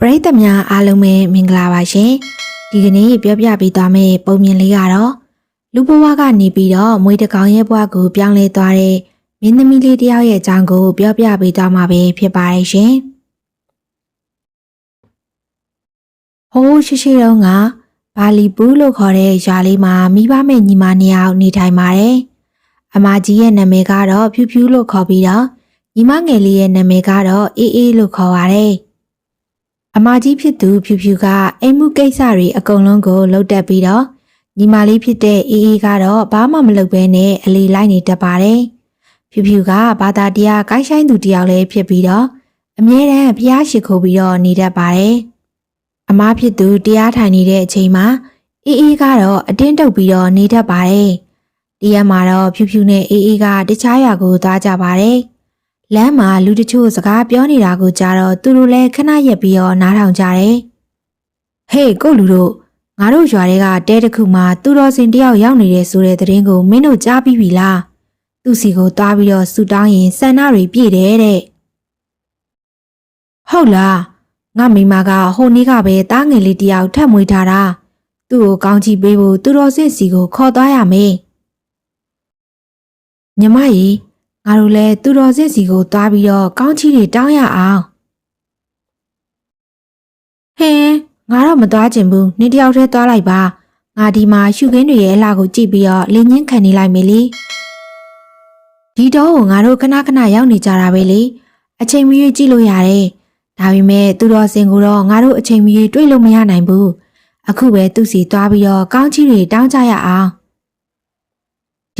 ပရိသတ်များအားလုံးပဲမင်္ဂလာပါရှင်ဒီကနေ့ပြောပြပေးသွားမယ့်ပုံမြင်လေးကတော့လူဘဝကနေပြီးတော့မွေးတကောင်ရဲ့ဘဝကိုပြောင်းလဲသွားတဲ့မင်းသမီးလေးတစ်ယောက်ရဲ့အကြောင်းကို ပြောပြပေးသွားမှာပဲဖြစ်ပါတယ်ရှင်ဟိုးရှိရှိတုန်းကဘာလီဘူးလို့ခေါ်တဲ့ရွာလေးမှာမိဘမဲ့ညီမနှစ်ယောက်နေထိုင်ပါတယ်အမကြီးရဲ့နာမည်ကတော့ဖြူဖြူလို့ခေါ်ပြီးတော့ညီမငယ်လေးရဲ့နာမည်ကတော့အေးအေးလို့ခေါ်ပါတယ် အမကြီးဖြစ်သူဖြူဖြူကအိမ်မှုကိစ္စတွေအကုန်လုံးကိုလှုပ်တက်ပြီးတော့ညီမလေးဖြစ်တဲ့အေးအေးကတော့ဘာမှမလုပ်ဘဲနဲ့အလီလိုက်နေတတ်ပါတယ်။ဖြူဖြူကဘာသာတရားကိုင်းဆိုင်သူတယောက်လည်းဖြစ်ပြီးတော့အမြဲတမ်းဖျားရှိခိုးပြီးတော့နေတတ်ပါတယ်။အမဖြစ်သူတရားထိုင်နေတဲ့အချိန်မှာအေးအေးကတော့အတင်းတုပ်ပြီးတော့နေတတ်ပါတယ်။ဒီရက်မှာတော့ဖြူဖြူနဲ့အေးအေးကတခြားရွာကိုသွားကြပါတယ်။ လမ်းမှာလူတချို့စကားပြောနေတာကိုကြားတော့သူတို့လည်းခဏရက်ပြီးတော့နားထောင်ကြတယ်။ဟေးကို့လူတို့ငါတို့ရွာတွေကတဲတစ်ခုမှာသူတော်စင်တယောက်ရောက်နေတဲ့ဆိုတဲ့သတင်းကိုမင်းတို့ကြားပြီးပြီလား။သူ့စီကိုသွားပြီးတော့ဆူတောင်းရင်ဆန္ဒတွေပြည့်တယ်တဲ့။ဟုတ်လားငါမိမကဟိုနေ့ကပဲတားငယ်လေးတယောက်ထပ်မွေးထားတာ။သူ့ကိုကောင်းချီးပေးဖို့သူတော်စင်စီကိုခေါ်သွားရမယ်။ညီမကြီး ငါတို့လည်းသူတော်စစ်စီကိုသွားပြီးတော့ကောင်းချီးတွေတောင်းရအောင်ဟင်းငါတော့မသွားချင်ဘူးနင်တယောက်တည်းသွားလိုက်ပါငါဒီမှာရှုခင်းတွေရဲ့အလှကိုကြည့်ပြီးတော့လင်းချင်းခံနေလိုက်မယ်လေဒီတော့ကိုငါတို့ခဏခဏရောက်နေကြတာပဲလေအချိန်မီကြည့်လို့ရတယ်ဒါပေမဲ့သူတော်စင်ကိုတော့ငါတို့အချိန်မီတွေ့လို့မရနိုင်ဘူးအခုပဲသူ့စီသွားပြီးတော့ကောင်းချီးတွေတောင်းကြရအောင်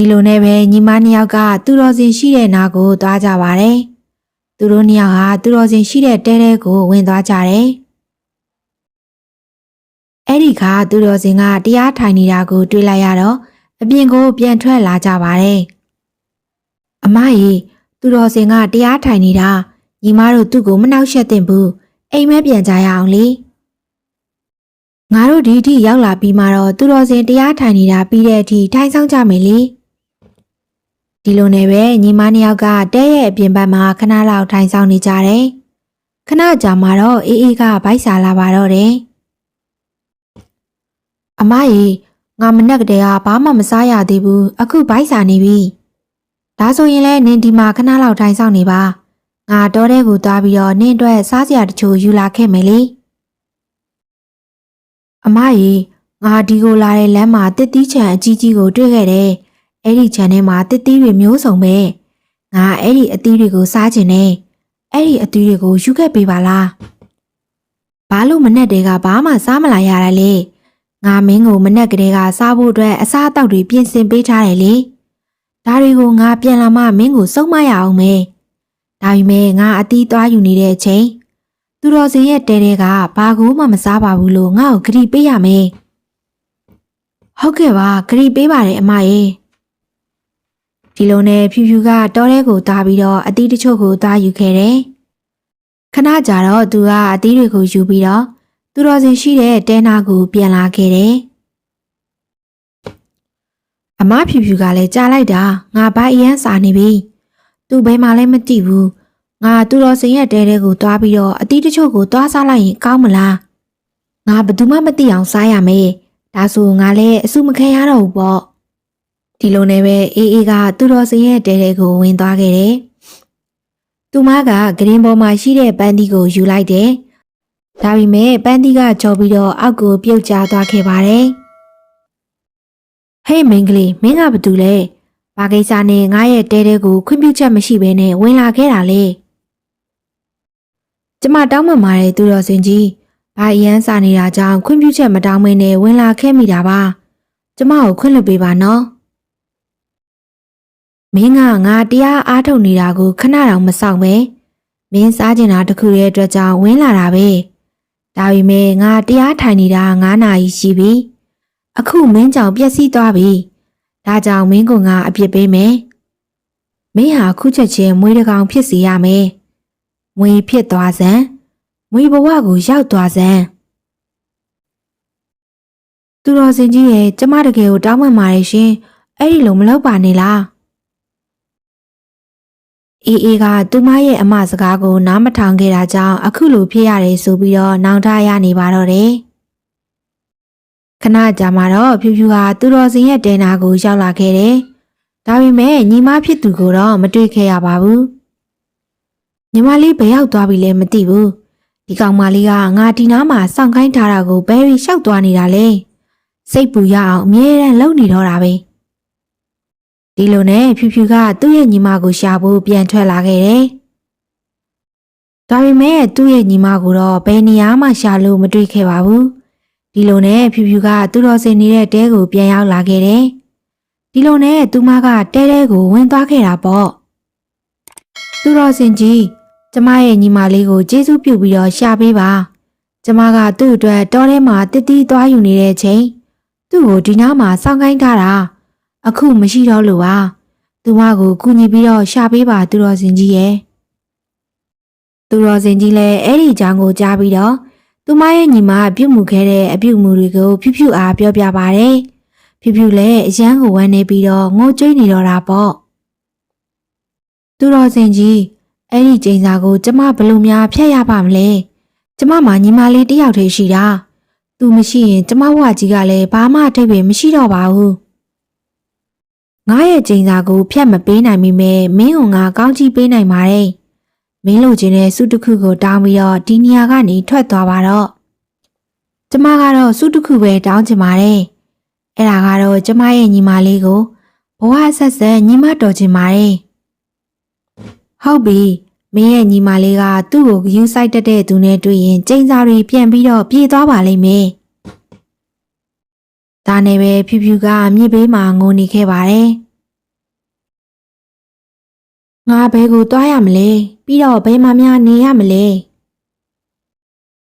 ဒီလိုနဲ့ပဲညီမနှစ်ယောက်ကသူတော်စင်ရှိတဲ့နားကိုသွားကြပါတယ်။သူတို့နှစ်ယောက်ဟာသူတော်စင်ရှိတဲ့တဲတဲကိုဝင်သွားကြတယ်။အဲ့ဒီခါသူတော်စင်ကတရားထိုင်နေတာကိုတွေ့လိုက်ရတော့အပြင်ကိုပြန်ထွက်လာကြပါတယ်။အမကြီးသူတော်စင်ကတရားထိုင်နေတာညီမတို့သူ့ကိုမနှောက်ယှက်သင့်ဘူး။အိမ်မဲပြန်ကြရအောင်လေ။ငါတို့ဒီအထိရောက်လာပြီးမှတော့သူတော်စင်တရားထိုင်နေတာပြီးတဲ့အထိထိုင်ဆောင်ကြမယ်လေ။ ဒီလိုနဲ့ပဲညီမနှစ်ယောက်ကတဲရဲ့အပြင်ဘက်မှာခဏလောက်ထိုင်ဆောင်နေကြတယ်။ခဏကြာမှတော့အေးအေးကဗိုက်စာလာပါတော့တယ်။အမကြီးငါမနဲ့ကတည်းကဘာမှမစားရသေးဘူးအခုဗိုက်စာနေပြီ။ဒါဆိုရင်လည်းနင်ဒီမှာခဏလောက်ထိုင်ဆောင်နေပါ။ငါတော့တဲ့ကိုသွားပြီးတော့နင်အတွက်စားစရာတချို့ယူလာခဲ့မယ်လေ။အမကြီးငါဒီကိုလာတဲ့လမ်းမှာတစ်တီးချံအကြီးကြီးကိုတွေ့ခဲ့တယ်။ အဲ့ဒီခြံထဲမှာတစ်သီးတွေမျိုးစုံပဲငါအဲ့ဒီအသီးတွေကိုစားကျင်နေအဲ့ဒီအသီးတွေကိုယူခဲ့ပေးပါလားဘာလို့မနဲ့တဲကဘာမှစားမလာရတာလဲငါမင်းကိုမနဲ့ကလေးကစားဖို့အတွက်အစားအသောက်တွေပြင်ဆင်ပေးထားတယ်လေဒါတွေကိုငါပြန်လာမှမင်းကိုစုံမရအောင်မယ်ဒါပေမဲ့ငါအသီးသွားယူနေတဲ့အချိန်သူတော်စင်ရဲ့တဲတဲကဘာကိုမှမစားပါဘူးလို့ငါ့ကိုဂရီပေးရမယ်ဟုတ်ကဲ့ပါဂရီပေးပါတယ်အမရဲ့ ဒီလိုနဲ့ဖြူဖြူကတောထဲကိုသွားပြီးတော့အသီးတချို့ကိုသွားယူခဲ့တယ်။ခဏကြာတော့သူကအသီးတွေကိုယူပြီးတော့သူတော်စင်ရှိတဲ့တဲနာကိုပြန်လာခဲ့တယ်။အမဖြူဖြူကလည်းကြားလိုက်တာငါဘာအရန်စာနေပြီ။သူဘယ်မှလည်းမသိဘူး။ငါသူတော်စင်ရဲ့တဲတဲကိုသွားပြီးတော့အသီးတချို့ကိုသွားစားလိုက်ရင်ကောင်းမလား။ငါဘယ်သူမှမသိအောင်စားရမယ်။ဒါဆိုငါလည်းအဆုမခဲရတော့ဘူးပေါ့။ ဒီလိုနဲ့ပဲအေးအေးကသူတော်စင်ရဲ့တဲတဲကိုဝင်သွားခဲ့တယ်။သူမကဂရင်ပေါ်မှာရှိတဲ့ပန်းသီးကိုယူလိုက်တယ်။ဒါပေမဲ့ပန်းသီးကကြော်ပြီးတော့အောက်ကိုပြုတ်ကျသွားခဲ့ပါတယ်။ဟေးမင်းကလေးမင်းကဘာတူလဲ။ဘာကိစ္စနဲ့ငါရဲ့တဲတဲကိုခွင့်ပြုချက်မရှိဘဲနဲ့ဝင်လာခဲ့တာလေ။ကျမတောင်းပန်ပါတယ်သူတော်စင်ကြီး။ဘာအရန်စာနေတာကြောင့်ခွင့်ပြုချက်မတောင်းမင်းနဲ့ဝင်လာခဲ့မိတာပါ။ကျမကိုခွင့်လွှတ်ပေးပါနော်။ မင်းကငါတရားအားထုတ်နေတာကိုခဏတောင်မဆောင်ပဲမင်းစားကျင်တာတခုရဲ့အတွက်ကြောင့်ဝင်းလာတာပဲဒါပေမဲ့ငါတရားထိုင်နေတာ9နာရီရှိပြီအခုမင်းကြောင့်ပျက်စီးသွားပြီဒါကြောင့်မင်းကငါအပြစ်ပေးမယ်မင်းဟာခုချက်ချင်းမွေးတကောင်ဖြစ်စီရမယ်မွေဖြစ်သွားစမ်းမွေဘဝကိုရောက်သွားစမ်းသူတော်စင်ကြီးရဲ့ကျမတကယ်ကိုတောင်းပန်ပါတယ်ရှင်အဲ့ဒီလိုမလုပ်ပါနဲ့လား အေးအေးကသူမရဲ့အမစကားကိုနားမထောင်ခဲ့တာကြောင့်အခုလိုဖြစ်ရတယ်ဆိုပြီးတော့နောင်တရနေပါတော့တယ်ခဏကြာမှတော့ဖြူဖြူဟာသူတော်စင်ရဲ့တဲနာကိုရောက်လာခဲ့တယ်ဒါပေမဲ့ညီမဖြစ်သူကိုတော့မတွေ့ခဲ့ရပါဘူးညီမလေးဘယ်ရောက်သွားပြီလဲမသိဘူးဒီကောင်မလေးကငါဒီနားမှာစောင့်ခိုင်းထားတာကိုဘယ်ပြီးရှောက်သွားနေတာလဲစိတ်ပူရအောင်အမြဲတမ်းလုံနေတော့တာပဲ ဒီလိုနဲ့ဖြူဖြူကသူ့ရဲ့ညီမကိုရှာဖို့ပြန်ထွက်လာခဲ့တယ်ဒါပေမဲ့သူ့ရဲ့ညီမကိုတော့ဘယ်နေရာမှရှာလို့မတွေ့ခဲ့ပါဘူးဒီလိုနဲ့ဖြူဖြူကသူ့တော်စင်နေတဲ့တဲကိုပြန်ရောက်လာခဲ့တယ်ဒီလိုနဲ့သူမကတဲတဲကိုဝင်သွားခဲ့တာပေါ့သူတော်စင်ကြီးကျမရဲ့ညီမလေးကိုကျေးဇူးပြုပြီးတော့ရှာပေးပါကျမကသူ့အတွက်တောထဲမှာတတိသွားယူနေတဲ့ချိန်သူ့ကိုဒီနားမှာစောင့်ခိုင်းထားတာ အခုမရှိတော့လို့ပါသူမကိုကူညီပြီးတော့ရှာပေးပါသူတော်စင်ကြီးရဲ့သူတော်စင်ကြီးလည်းအဲ့ဒီကြောင်ကိုကြားပြီးတော့သူမရဲ့ညီမပြုတ်မှုခဲ့တဲ့အပြုတ်မှုတွေကိုဖြူဖြူအားပြောပြပါတယ်ဖြူဖြူလည်းအရန်ကိုဝမ်းနေပြီးတော့ငိုကြွေးနေတော့တာပေါ့သူတော်စင်ကြီးအဲ့ဒီကျိန်စာကိုကျမဘယ်လို့များဖျက်ရပါမလဲကျမမှညီမလေးတယောက်တည်းရှိတာသူမရှိရင်ကျမဘဝကြီးကလည်းဘာမှအထိပ္ပယ်မရှိတော့ပါဘူး ငါရဲ့ကျိန်စာကိုဖျက်မပေးနိုင်မိမဲ့မင်းကငါကောင်းချီးပေးနိုင်ပါတယ်မင်းလိုချင်တဲ့စုတစ်ခုကိုတောင်းပြီးတော့ဒီနေရာကနေထွက်သွားပါတော့ကျမကတော့စုတစ်ခုပဲတောင်းချင်ပါတယ်အဲ့ဒါကတော့ကျမရဲ့ညီမလေးကိုဘဝဆက်ဆက်ညီမတော်ချင်ပါတယ်ဟုတ်ပြီမင်းရဲ့ညီမလေးကသူ့ကိုယူဆိုင်တက်တဲ့သူနဲ့တွေ့ရင်ကျိန်စာတွေပြန်ပြီးတော့ပြေးသွားပါလိမ့်မယ် ဒါနဲ့ပဲဖြူဖြူကမြစ်ဘေးမှာငိုနေခဲ့ပါတယ်ငါဘယ်ကိုသွားရမလဲပြီးတော့ဘယ်မှာများနေရမလဲ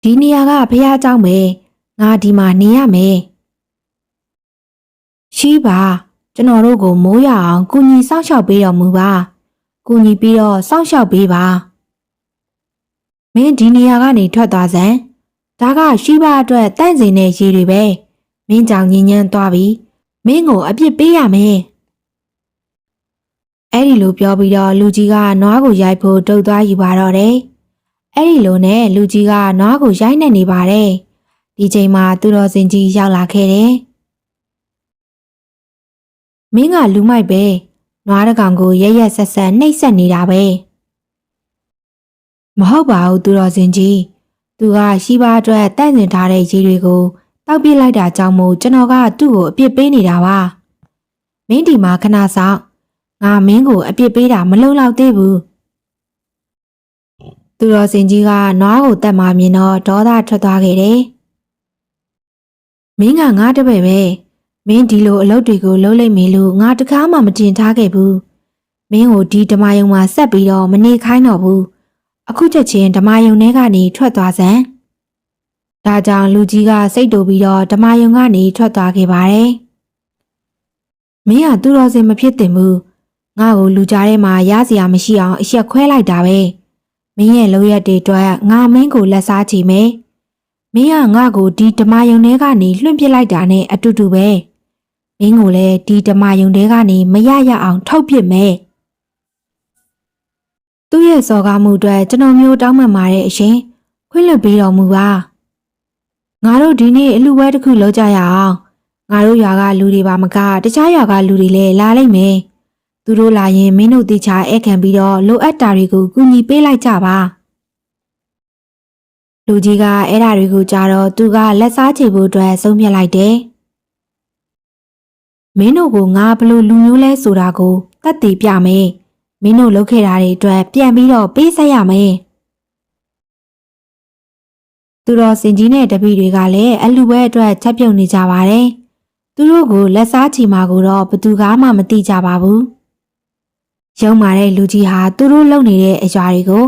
ဒီနေရာကဖះเจ้าပဲငါဒီမှာနေရမယ်ရှိပါကျွန်တော်တို့ကိုမိုးရအောင်ကုညီစောင့်ရှောက်ပေးတော်မူပါကုညီပြီးတော့စောင့်ရှောက်ပေးပါမင်းဒီနေရာကနေထွက်သွားစမ်းဒါကရှိပါအတွက်တန့်စင်တဲ့ရေတွေပဲ မင်းကြောင့်ညင်ညမ်းသွားပြီမင်းကိုအပြစ်ပေးရမယ်အဲ့ဒီလိုပြောပြီးတော့လူကြီးကနွားကိုရိုက်ဖို့တုတ်သွားယူပါတော့တယ်အဲ့ဒီလိုနဲ့လူကြီးကနွားကိုရိုက်နေနေပါတယ်ဒီချိန်မှာသူတော်စင်ကြီးရောက်လာခဲ့တယ်မင်းကလူမိုက်ပဲနွားတကောင်ကိုရက်ရက်ဆက်ဆက်နှိပ်စက်နေတာပဲမဟုတ်ပါဘူးသူတော်စင်ကြီးသူကရှိပါအတွက်တန့်စင်ထားတဲ့ရေတွေကို တောက်ပြစ်လိုက်တာကြောင့်မို့ကျွန်တော်ကသူ့ကိုအပြစ်ပေးနေတာပါမင်းဒီမှာခဏဆောင်ငါမင်းကိုအပြစ်ပေးတာမလုံလောက်သေးဘူးသူတော်စင်ကြီးကနွားကိုတတ်မှမြင်တော့ဒေါသထွက်သွားခဲ့တယ်မင်းကငါတပည့်ပဲမင်းဒီလိုအလုပ်တွေကိုလုပ်လိုက်မယ်လို့ငါတကားမှမတင်ထားခဲ့ဘူးမင်းကိုဒီဓမ္မယုံမှာဆက်ပြီးတော့မနေခိုင်းတော့ဘူးအခုချက်ချင်းဓမ္မယုံထဲကနေထွက်သွားစမ်း ဒါကြောင့်လူကြီးကစိတ်တူပြီးတော့ဓမ္မယုံကနေထွက်သွားခဲ့ပါတယ်မင်းကသူတော်စင်မဖြစ်တင်ဘူးငါ့ကိုလူကြားထဲမှာရစရာမရှိအောင်အရက်ခွဲလိုက်တာပဲမင်းရဲ့လောက်ရက်တွေအတွက်ငါမင်းကိုလက်စားချီမယ်မင်းကငါ့ကိုဒီဓမ္မယုံထဲကနေလွှင့်ပစ်လိုက်တာနဲ့အတူတူပဲမင်းကိုလည်းဒီဓမ္မယုံထဲကနေမရရအောင်ထုတ်ပစ်မယ်သူ့ရဲ့စော်ကားမှုအတွက်ကျွန်တော်မျိုးတောင်းပန်ပါတယ်အရှင်ခွင့်လွှတ်ပေးတော်မူပါ ငါတို့ဒီနေ့အလူပွဲတစ်ခုလုပ်ကြရအောင်ငါတို့ရွာကလူတွေပါမကတခြားရွာကလူတွေလည်းလာလိမ့်မယ်သူတို့လာရင်မင်းတို့တိချာဧခံပြီးတော့လိုအပ်တာတွေကိုကူညီပေးလိုက်ကြပါလူကြီးကအဲ့ဓာတွေကိုကြားတော့သူကလက်စားချေဖို့အတွက်ဆုံးဖြတ်လိုက်တယ်မင်းတို့ကိုငါဘလို့လူမျိုးလဲဆိုတာကိုတတ်သိပြမယ်မင်းတို့လုပ်ခဲ့တာတွေအတွက်ပြန်ပြီးတော့ပေးဆက်ရမယ် သူတော်စင်ကြီးနဲ့တပည့်တွေကလည်းအလူပွဲအတွက်ချက်ပြုတ်နေကြပါတယ်သူတို့ကိုလက်စားချီမာကိုတော့ဘသူကမှမသိကြပါဘူးရုံမာတဲ့လူကြီးဟာသူတို့လုံနေတဲ့အရာတွေကို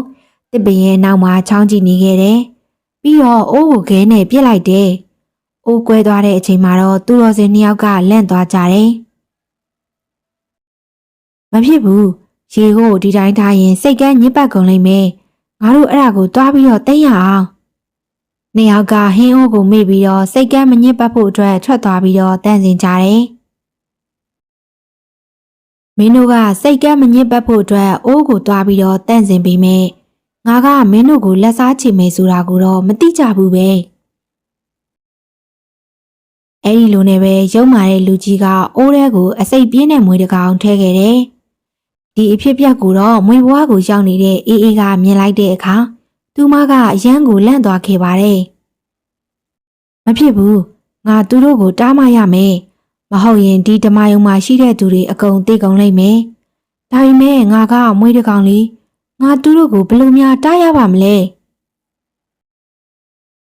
တစ်ပင်ရဲ့နောက်မှာချောင်းကြည့်နေခဲ့တယ်ပြီးတော့အိုးကိုခဲနဲ့ပြစ်လိုက်တယ်အိုးကွဲသွားတဲ့အချိန်မှာတော့သူတော်စင်နှစ်ယောက်ကလန့်သွားကြတယ်မဖြစ်ဘူးရေကိုဒီတိုင်းထားရင်စိတ်ကန်းညစ်ပတ်ကုန်လိမ့်မယ်ငါတို့အဲ့ဒါကိုတွားပြီးတော့တိတ်ရအောင် နှစ်ယောက်ကဟင်းအိုးကိုမေ့ပြီးတော့စိတ်ကန်းမညစ်ပတ်ဖို့အတွက်ထွက်သွားပြီးတော့တန့်စင်ကြတယ်မင်းတို့ကစိတ်ကမ်းမညစ်ပတ်ဖို့အတွက်အိုးကိုသွားပြီးတော့တန့်စင်ပေးမယ်ငါကမင်းတို့ကိုလက်စားချေမယ်ဆိုတာကိုတော့မသိကြဘူးပဲအဲ့ဒီလိုနဲ့ပဲရုံမာတဲ့လူကြီးကအိုးထဲကိုအစိတ်ပြင်းတဲ့မွေတစ်ကောင်ထဲခဲ့တယ်ဒီအဖြစ်ပြက်ကိုတော့မွေဘွားကိုရောက်နေတဲ့အေးအေးကမြင်လိုက်တဲ့အခါ သူမကအရန်ကိုလန့်သွားခဲ့ပါတယ်မဖြစ်ဘူးငါသူတို့ကိုတားမရမယ်မဟုတ်ရင်ဒီဓမ္မယုံမှာရှိတဲ့သူတွေအကုန်သိကုန်လိမ့်မယ်ဒါပေမဲ့ငါကမွေးတစ်ကောင်လေးငါသူတို့ကိုဘယ်လိုများတားရပါမလဲ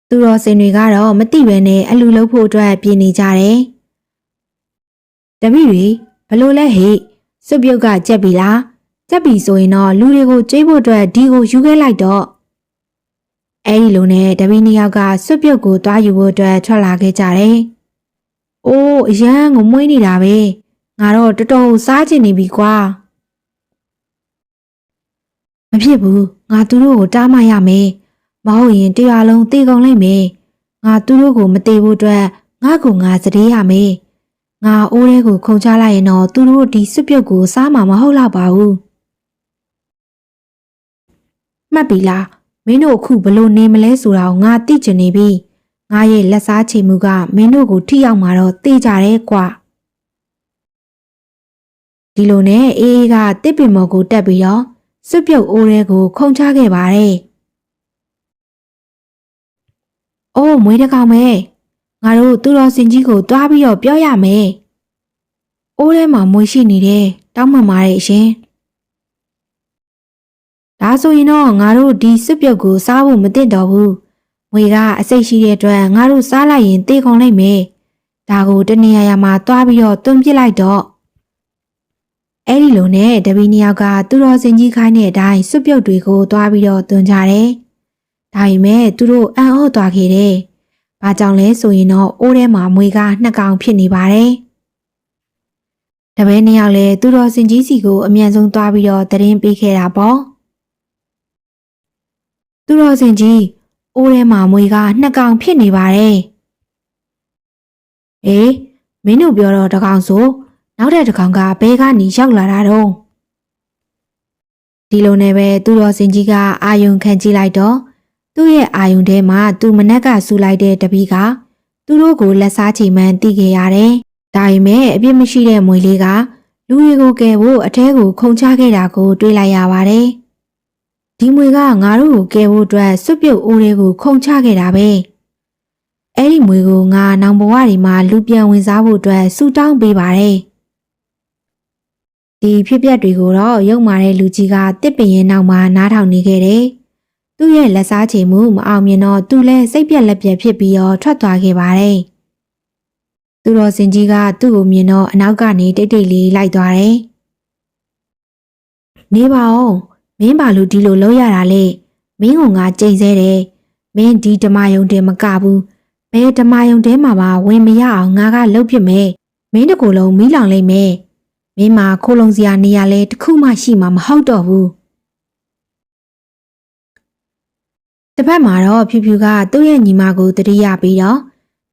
သူတော်စင်တွေကတော့မသိပဲနဲ့အလူလုံးဖို့အတွက်ပြင်နေကြတယ်တပည့်တွေဘလို့လဲဟိစွပ်ပြုတ်ကကြက်ပြီလားကြက်ပြီဆိုရင်တော့လူတွေကိုကြိတ်ဖို့အတွက်ဒီကိုယူခဲ့လိုက်တော့ အဲ့ဒီလိုနဲ့တပည့်နှစ်ယောက်ကစွပ်ပြုတ်ကိုတွားယူဖို့အတွက်ထွက်လာခဲ့ကြတယ်။အိုးအရန်ကိုမွေးနေတာပဲ။ငါတော့တော်တော်စားချင်နေပြီကွာ။မဖြစ်ဘူး။ငါသူတို့ကိုတားမရမယ်။မဟုတ်ရင်တရားလုံးတေကုန်လိမ့်မယ်။ငါသူတို့ကိုမတေဖို့အတွက်ငါ့ကိုငါစတေးရမယ်။ငါအိုးထဲကိုခုန်ချလိုက်ရင်တော့သူတို့ဒီစွပ်ပြုတ်ကိုစားမှာမဟုတ်တော့ပါဘူး။မှတ်ပြီလား။ မင်းတို့အခုဘလို့နေမလဲဆိုတာကိုငါသိချင်နေပြီငါရဲ့လက်စားချေမှုကမင်းတို့ကိုထိရောက်မှာတော့သိကြတယ်ကွာဒီလိုနဲ့အေးအေးကတစ်ပင်မော်ကိုတက်ပြီးတော့စွပ်ပြုတ်အိုးထဲကိုခုန်ချခဲ့ပါတယ်အိုးမွေးတကောင်မဲငါတို့သူတော်စင်ကြီးကိုတွားပြီးတော့ပြောရမယ်အိုးထဲမှာမွေးရှိနေတယ်တောင်းမှန်ပါတယ်ရှင် ဒါဆိုရင်တော့ငါတို့ဒီစွပ်ပြုတ်ကိုစားဖို့မသင့်တော့ဘူး။ငွေကအစိတ်ရှိတဲ့အတွက်ငါတို့စားလိုက်ရင်တေကုန်လိုက်မယ်။ဒါကိုတနေရာရာမှာတွားပြီးတော့တွန်းပစ်လိုက်တော့အဲ့ဒီလိုနဲ့တပီးနှစ်ယောက်ကသူတော်စင်ကြီးခိုင်းတဲ့အတိုင်းစွပ်ပြုတ်တွေကိုတွားပြီးတော့တွန်းကြတယ်။ဒါပေမဲ့သူတို့အံ့ဩသွားခဲ့တယ်။ဘာကြောင့်လဲဆိုရင်တော့အိုးထဲမှာမွေကနှစ်ကောင်ဖြစ်နေပါတယ်။တပည့်နှစ်ယောက်လည်းသူတော်စင်ကြီးစီကိုအမြန်ဆုံးတွားပြီးတော့တရင်ပေးခဲ့တာပေါ့။ သူတော်စင်ကြီးအိုးထဲမှာမွေကနှစ်ကောင်ဖြစ်နေပါတယ်။အေးမင်းတို့ပြောတော့တကောင်ဆိုနောက်တဲ့တကောင်ကဘဲကနေရောက်လာတာတော့ဒီလိုနဲ့ပဲသူတော်စင်ကြီးကအာယုံခံကြည့်လိုက်တော့သူ့ရဲ့အာယုံထဲမှာသူမနက်ကဆူလိုက်တဲ့တပီးကသူတို့ကိုလက်စားချိန်မှန်တီးခဲ့ရတယ်။ဒါပေမဲ့အပြစ်မရှိတဲ့မွေလေးကလူတွေကိုကယ်ဖို့အထဲကိုခုန်ချခဲ့တာကို တွေ့လိုက်ရပါတယ်။ ဒီမွေကငါတို့ကိုကယ်ဖို့အတွက်စွပ်ပြုတ်အိုးတွေကိုခုန်ချခဲ့တာပဲအဲ့ဒီမွေကိုငါနောင်ဘဝတွေမှာလူပြန်ဝင်စားဖို့အတွက်ဆူတောင်းပေးပါတယ်ဒီဖြစ်ပျက်တွေကိုတော့ရုံမာတဲ့လူကြီးကတစ်ပင်ရင်နောက်မှာနားထောင်နေခဲ့တယ်သူ့ရဲ့လက်စားချေမှုမအောင်မြင်တော့သူလည်းစိတ်ပြက်လက်ပြက်ဖြစ်ပြီးတော့ထွက်သွားခဲ့ပါတယ်သူတော်စင်ကြီးကသူ့ကိုမြင်တော့အနောက်ကနေတိတ်တိတ်လေးလိုက်သွားတယ်နေပါအောင် မင်းဘာလို့ဒီလိုလုပ်ရတာလဲမင်းကငါကြိတ်ဆဲတယ်မင်းဒီဓမ္မယုံတင်မကဘူးဘယ်ဓမ္မယုံတဲမှာပါဝင်မရအောင်ငါကလှုပ်ပြမယ်မင်းတကူလုံးမီးလောင်လိမ့်မယ်မင်းမှာခိုးလုံစရာနေရာလဲတစ်ခုမှရှိမှာမဟုတ်တော့ဘူးတစ်ဖက်မှာတော့ဖြူဖြူကသူ့ရဲ့ညီမကိုတတိယပြီးတော့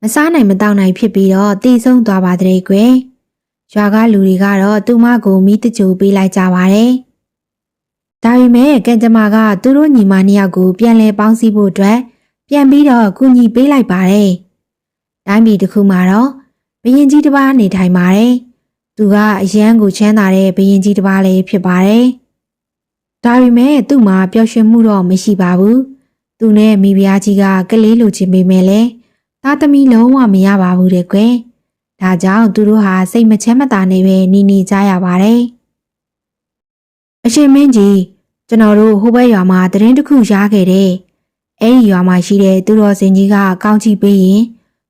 မစားနိုင်မတောက်နိုင်ဖြစ်ပြီးတော့တည်ဆုံးသွားပါတဲ့ကွယ်ရွာကလူတွေကတော့သူမကိုမိတကြိုပေးလိုက်ကြပါတယ် ဒါပေမဲ့ကံကြမ္မာကသူတို့ညီမနှစ်ယောက်ကိုပြန်လဲပေါင်းစည်းဖို့အတွက်ပြန်ပြီးတော့ကူညီပေးလိုက်ပါတယ်။တိုင်းပြည်တစ်ခုမှာတော့ဘရင်ကြီးတစ်ပါးနေထိုင်ပါတယ်။သူကအရန်ကိုချမ်းသာတဲ့ဘရင်ကြီးတစ်ပါးလည်းဖြစ်ပါတယ်။ဒါပေမဲ့သူ့မှာပျော်ရွှင်မှုတော့မရှိပါဘူး။သူနဲ့မိဖုရားကြီးကကလေးလိုချင်ပေမဲ့လည်းသားသမီးလုံးဝမရပါဘူးတဲ့ကွယ်။ဒါကြောင့်သူတို့ဟာစိတ်မချမ်းမသာနေပဲနေနေကြရပါတယ်။ အရှင်မင်းကြီးကျွန်တော်တို့ဟိုဘက်ရွာမှာတရင်တစ်ခုရားခဲ့တယ်။အဲ့ဒီရွာမှာရှိတဲ့သူတော်စင်ကြီးကကောင်းချီပေးရင်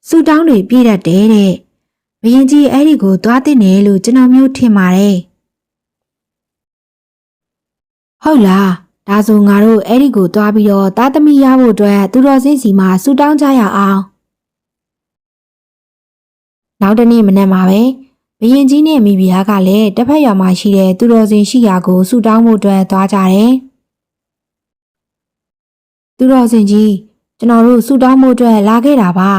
စူတောင်းတွေပြည့်တတ်တယ်တဲ့။ဘရင်ကြီးအဲ့ဒီကိုသွားတဲ့နယ်လို့ကျွန်တော်မျိုးထင်ပါတယ်။ဟုတ်လား။ဒါဆိုငါတို့အဲ့ဒီကိုသွားပြီးတော့သားသမီးရဖို့အတွက်သူတော်စင်စီမှာစူတောင်းကြရအောင်။နောက်တနေ့မနက်မှာပဲ ဘရင်ကြီးနဲ့မိဖုရားကလည်းတစ်ဖက်ရွာမှာရှိတဲ့သူတော်စင်ရှိရာကိုဆူတောင်းဖို့အတွက်သွားကြတယ်။သူတော်စင်ကြီးကျွန်တော်တို့ဆူတောင်းဖို့အတွက်လာခဲ့တာပါ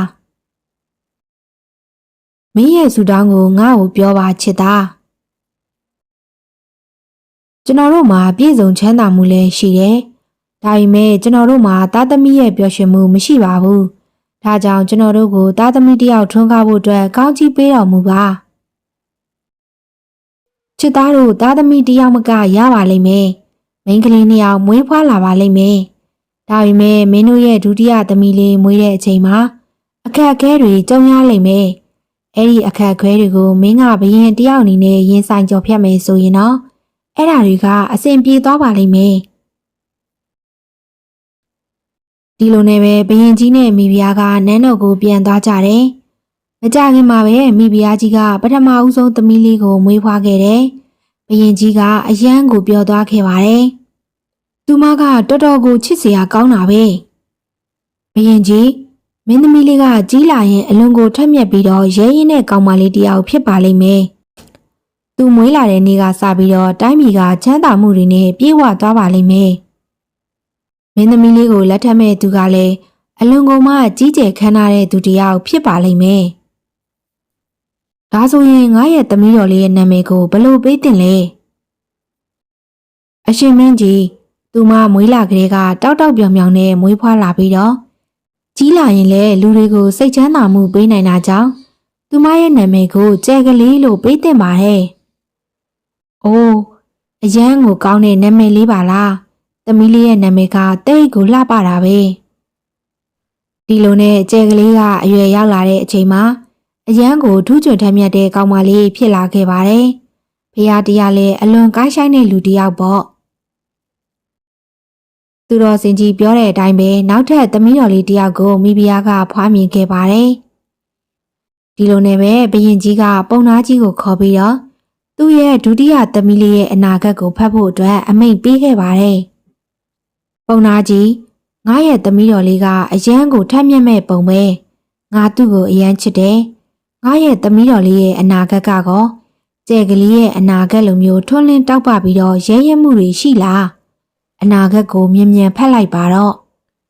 ။မင်းရဲ့ဆူတောင်းကိုငါ့ကိုပြောပါချစ်သားကျွန်တော်တို့မှာပြည့်စုံချမ်းသာမှုလည်းရှိတယ်။ဒါပေမဲ့ကျွန်တော်တို့မှာသားသမီးရဲ့ပျော်ရွှင်မှုမရှိပါဘူး။ဒါကြောင့်ကျွန်တော်တို့ကိုသားသမီးတစ်ယောက်ထွန်းကားဖို့အတွက်ကောင်းချီးပေးတော်မူပါ။ ချစ်သားတို့သားသမီးတစ်ယောက်မကရပါလိမ့်မယ်။မိန်းကလေးနှစ်ယောက်မွေးဖွားလာပါလိမ့်မယ်။ဒါပေမဲ့မင်းတို့ရဲ့ဒုတိယသမီးလေးမွေးတဲ့အချိန်မှာအခက်အခဲတွေကြုံရလိမ့်မယ်။အဲ့ဒီအခက်အခဲတွေကိုမင်းကဘရင်တယောက်အနေနဲ့ရင်ဆိုင်ကြော်ဖြတ်မယ်ဆိုရင်တော့အဲ့ဓာတွေကအဆင်ပြေသွားပါလိမ့်မယ်။ဒီလိုနဲ့ပဲဘရင်ကြီးနဲ့မိဖုရားကနန်းတော်ကိုပြန်သွားကြတယ်။ မကြခင်မှာပဲမိဖုရားကြီးကပထမဦးဆုံးသမီးလေးကိုမွေးဖွားခဲ့တယ်။ဘရင်ကြီးကအယမ်းကိုပြောသွားခဲ့ပါတယ်။သူမကတော်တော်ကိုချစ်စရာကောင်းတာပဲ။ဘရင်ကြီးမင်းသမီးလေးကကြီးလာရင်အလွန်ကိုထက်မြက်ပြီးတော့ရဲရင်တဲ့ကောင်မလေးတစ်ယောက်ဖြစ်ပါလိမ့်မယ်။သူမွေးလာတဲ့နေ့ကစပြီးတော့တိုင်းပြည်ကချမ်းသာမှုတွေနဲ့ပြေဝသွားပါလိမ့်မယ်။မင်းသမီးလေးကိုလက်ထပ်မဲ့သူကလည်းအလွန်ကုန်မှကြီးကျယ်ခမ်းနားတဲ့သူတစ်ယောက်ဖြစ်ပါလိမ့်မယ်။ ဒါဆိုရင်ငါရဲ့သမီးတော်လေးရဲ့နာမည်ကိုဘယ်လိုပေးတင်လဲ။အရှင်မင်းကြီးသူမမွေးလာကလေးကတောက်တောက်ပြောင်ပြောင်နဲ့မွေးဖွားလာပြီးတော့ကြီးလာရင်လည်းလူတွေကိုစိတ်ချမ်းသာမှုပေးနိုင်တာကြောင့်သူမရဲ့နာမည်ကိုကြဲကလေးလို့ပေးတင်ပါတယ်။အိုးအရန်ကိုကောင်းတဲ့နာမည်လေးပါလား။သမီးလေးရဲ့နာမည်ကတိတ်ကိုလှပတာပဲ။ဒီလိုနဲ့ကြဲကလေးကအရွယ်ရောက်လာတဲ့အချိန်မှာ အရန်ကိုထူးချွန်ထက်မြက်တဲ့ကောင်မလေးဖြစ်လာခဲ့ပါတယ်။ဖះတရားလည်းအလွန်ကိုင်းဆိုင်တဲ့လူတစ်ယောက်ပေါ့။သူတော်စင်ကြီးပြောတဲ့အတိုင်းပဲနောက်ထပ်သမီးတော်လေးတစ်ယောက်ကိုမိဖုရားကဖွားမြင်ခဲ့ပါတယ်။ဒီလိုနဲ့ပဲဘရင်ကြီးကပုံနာကြီးကိုခေါ်ပြီးတော့သူ့ရဲ့ဒုတိယသမီးလေးရဲ့အနာဂတ်ကိုဖတ်ဖို့အတွက်အမိန့်ပေးခဲ့ပါတယ်။ပုံနာကြီးငါရဲ့သမီးတော်လေးကအရန်ကိုထက်မြက်မဲ့ပုံပဲ။ငါသူ့ကိုအရန်ချစ်တယ်။ ငါရဲ့သမီးတော်လေးရဲ့အနာဂတ်ကောကျဲကလေးရဲ့အနာဂတ်လိုမျိုးထွန်းလင်းတောက်ပပြီးတော့ရဲရဲမှုတွေရှိလား။အနာဂတ်ကိုမြ мян ဖက်လိုက်ပါတော့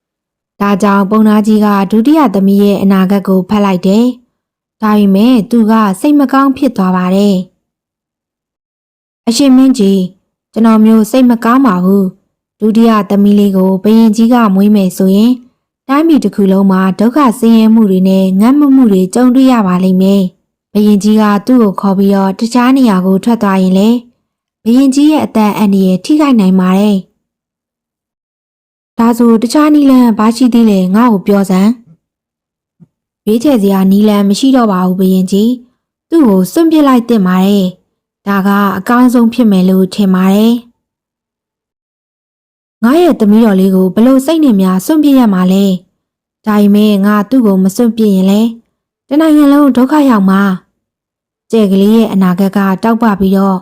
။ဒါကြောင့်ပုံနာကြီးကဒုတိယသမီးရဲ့အနာဂတ်ကိုဖက်လိုက်တယ်။ဒါပေမဲ့သူကစိတ်မကောင်းဖြစ်သွားပါတယ်။အရှင်မင်းကြီးကျွန်တော်မျိုးစိတ်မကောင်းပါဘူး။ဒုတိယသမီးလေးကိုဘယင်ကြီးကမွေးမယ်ဆိုရင် တိုင်းပြည်တစ်ခုလုံးမှာဒုက္ခဆင်းရဲမှုတွေနဲ့ငတ်မမှုတွေကြုံတွေ့ရပါလိမ့်မယ်။ဘယင်ကြီးကသူ့ကိုခေါ်ပြီးတော့တခြားနေရာကိုထွက်သွားရင်လေဘယင်ကြီးရဲ့အသက်အန္တရာယ်ထိခိုက်နိုင်ပါတယ်။ဒါဆိုတခြားနီလန်ဘာရှိသေးလဲငါ့ကိုပြောစမ်း။ရွေးချယ်စရာနီလန်မရှိတော့ပါဘူးဘယင်ကြီး။သူ့ကိုစွန့်ပစ်လိုက်တင်ပါတယ်။ဒါကအကောင်းဆုံးဖြစ်မယ်လို့ထင်ပါတယ်။ ငါရဲ့သမီးတော်လေးကိုဘလို့စိတ်နဲ့များစွန့်ပစ်ရမှာလဲ။ဒါပေမဲ့ငါသူ့ကိုမစွန့်ပစ်ရင်လေတနိုင်ငံလုံးဒုက္ခရောက်မှာ။ကျဲကလေးရဲ့အနာဂတ်ကတောက်ပပြီးတော့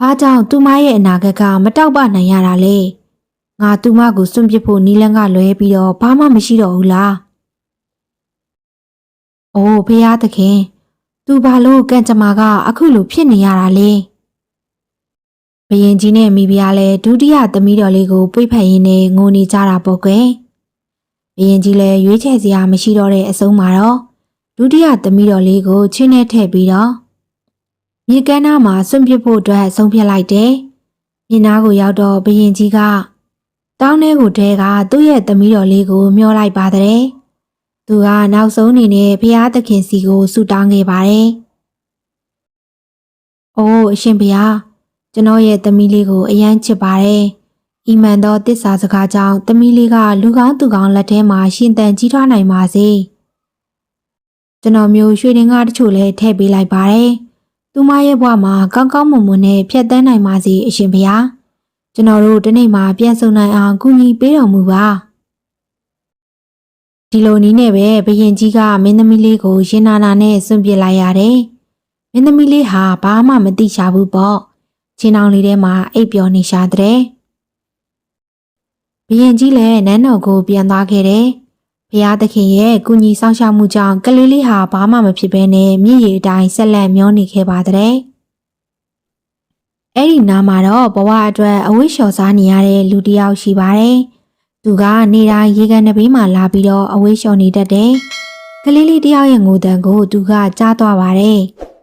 ဘာကြောင့်သူမရဲ့အနာဂတ်ကမတောက်ပနိုင်ရတာလဲ။ငါသူမကိုစွန့်ပစ်ဖို့နီလန်းကလွဲပြီးတော့ဘာမှမရှိတော့ဘူးလား။အိုးဖေးသခင် သူဘာလို့ကံကြမ္မာကအခုလိုဖြစ်နေရတာလဲ။ ဘယင်ကြီးနဲ့မိဖုရားလည်းဒုတိယသမီးတော်လေးကိုပွေ့ဖက်ရင်းနဲ့ငိုနေကြတာပေါ့ကွယ်။ဘယင်ကြီးလည်းရွေးချယ်စရာမရှိတော့တဲ့အဆုံးမှာတော့ဒုတိယသမီးတော်လေးကိုချင်းနဲ့ထည့်ပြီးတော့မြေကမ်းနားမှာဆွန့်ပစ်ဖို့အတွက်ဆုံးဖြတ်လိုက်တယ်။မြေနားကိုရောက်တော့ဘယင်ကြီးကတောင်းထဲကိုတဲကသူ့ရဲ့သမီးတော်လေးကိုမျောလိုက်ပါတဲ့။သူကနောက်ဆုံးအနေနဲ့ဘုရားသခင်စီကိုဆုတောင်းခဲ့ပါတယ်။အိုးအရှင်ဘုရား ကျွန်တော်ရဲ့သမီးလေးကိုအယမ်းချစ်ပါတယ်။ဤမှန်သောတစ္ဆာစကားကြောင့်သမီးလေးကလူကောင်းသူကောင်းလက်ထဲမှာရှင်သန်ကြီးထွားနိုင်ပါစေ။ကျွန်တော်မျိုးရွှေတင်ကားတချို့လည်းထည့်ပေးလိုက်ပါတယ်။သူမရဲ့ဘဝမှာကောင်းကောင်းမွန်မွန်နဲ့ဖြတ်သန်းနိုင်ပါစေအရှင်ဘုရား။ကျွန်တော်တို့ဒီနေ့မှာပြန်ဆုံနိုင်အောင်ကူညီပေးတော်မူပါ။ဒီလိုနည်းနဲ့ပဲဘယင်ကြီးကမင်းသမီးလေးကိုရင်နာနာနဲ့စွန့်ပစ်လိုက်ရတယ်။မင်းသမီးလေးဟာဘာမှမသိချဘူးပေါ့။ ချင်းအောင်လေးထဲမှာအိပ်ပျော်နေရှာတဲ့ဘရင်ကြီးလည်းနန်းတော်ကိုပြန်သွားခဲ့တယ်။ဘုရားသခင်ရဲ့ကုညီဆောင်ရှောက်မှုကြောင့်ကလေးလေးဟာဘာမှမဖြစ်ဘဲနဲ့မြည်ရည်အတိုင်းဆက်လက်မျောနေခဲ့ပါတဲ့။အဲ့ဒီနားမှာတော့ဘဝအတွက်အဝိရှော်စားနေရတဲ့လူတစ်ယောက်ရှိပါတယ်။သူကနေတိုင်းရေကန်တစ်ဘေးမှာလာပြီးတော့အဝိရှော်နေတတ်တယ်။ကလေးလေးတစ်ယောက်ရဲ့ငိုတန်ကိုသူကကြားသွားပါတယ်။